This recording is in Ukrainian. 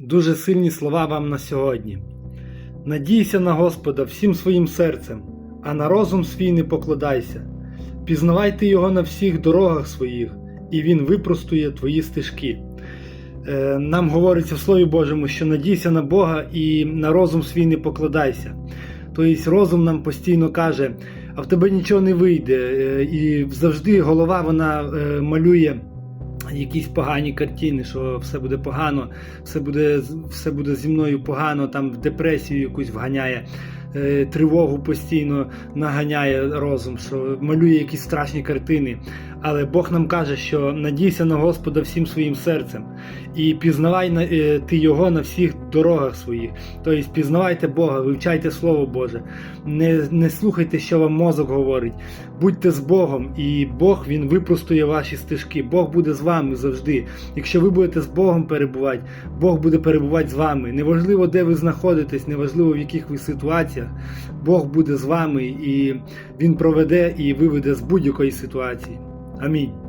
Дуже сильні слова вам на сьогодні. Надійся на Господа всім своїм серцем, а на розум свій не покладайся. Пізнавайте його на всіх дорогах своїх, і він випростує твої стежки. Е, Нам говориться в Слові Божому, що надійся на Бога і на розум свій не покладайся. Тобто розум нам постійно каже, а в тебе нічого не вийде. Е, І завжди голова вона е, малює якісь погані картини, що все буде погано, все буде, все буде зі мною погано, там в депресію якусь вганяє, тривогу постійно наганяє розум, що малює якісь страшні картини. Але Бог нам каже, що надійся на Господа всім своїм серцем і пізнавай е, ти Його на всіх дорогах своїх. Тобто пізнавайте Бога, вивчайте Слово Боже, не, не слухайте, що вам мозок говорить. Будьте з Богом, і Бог Він випростує ваші стежки. Бог буде з вами завжди. Якщо ви будете з Богом перебувати, Бог буде перебувати з вами. Неважливо, де ви знаходитесь, неважливо в яких ви ситуаціях, Бог буде з вами і Він проведе і виведе з будь-якої ситуації. Амінь.